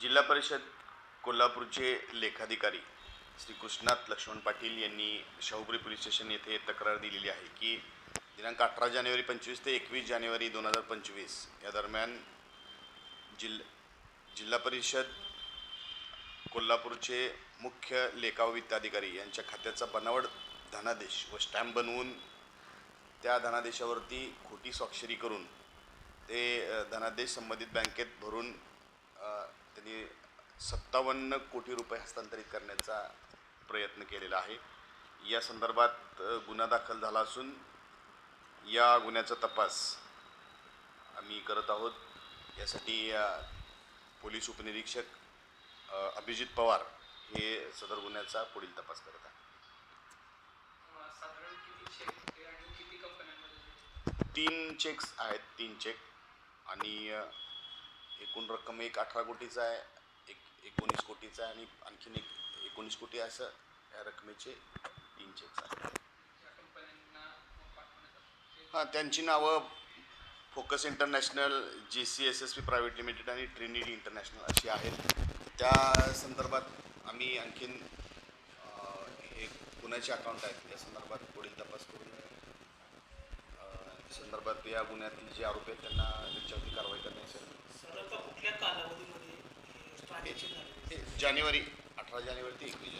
जिल्हा परिषद कोल्हापूरचे लेखाधिकारी श्री कृष्णात लक्ष्मण पाटील यांनी शाहूपुरी पोलीस स्टेशन येथे तक्रार दिलेली आहे की दिनांक अठरा जानेवारी पंचवीस ते एकवीस जानेवारी दोन हजार पंचवीस या दरम्यान जिल्ह जिल्हा परिषद कोल्हापूरचे मुख्य लेखा वित्ताधिकारी यांच्या खात्याचा बनावट धनादेश व स्टॅम्प बनवून त्या धनादेशावरती खोटी स्वाक्षरी करून ते धनादेश संबंधित बँकेत भरून त्यांनी सत्तावन्न कोटी रुपये हस्तांतरित करण्याचा प्रयत्न केलेला आहे. या संदर्भात गुन्हा दाखल झाला असून या गुन्ह्याचा तपास आम्ही करत आहोत. यासाठी पोलीस उपनिरीक्षक अभिजित पवार हे सदर गुन्ह्याचा पुढील तपास करत कंपन्यांमध्ये? तीन चेक्स आहेत तीन चेक आणि एकूण रक्कम एक अठरा कोटीचा आहे एक एकोणीस कोटीचा आहे आणि आणखीन एक एकोणीस कोटी असं या रकमेचे तीन चेक्स आहेत. हां त्यांची नावं Focus International J C S S P private limited आणि ट्रिनिटी इंटरनॅशनल अशी आहेत. त्या संदर्भात आम्ही आणखीन हे कुणाचे अकाउंट आहेत या संदर्भात पुढील तपास संदर्भात या गुन्ह्यातील जे आरोपी आहेत त्यांना त्यांच्यावरती कारवाई हे जानेवारी अठरा जानेवारी ते एकवीस जानेवारी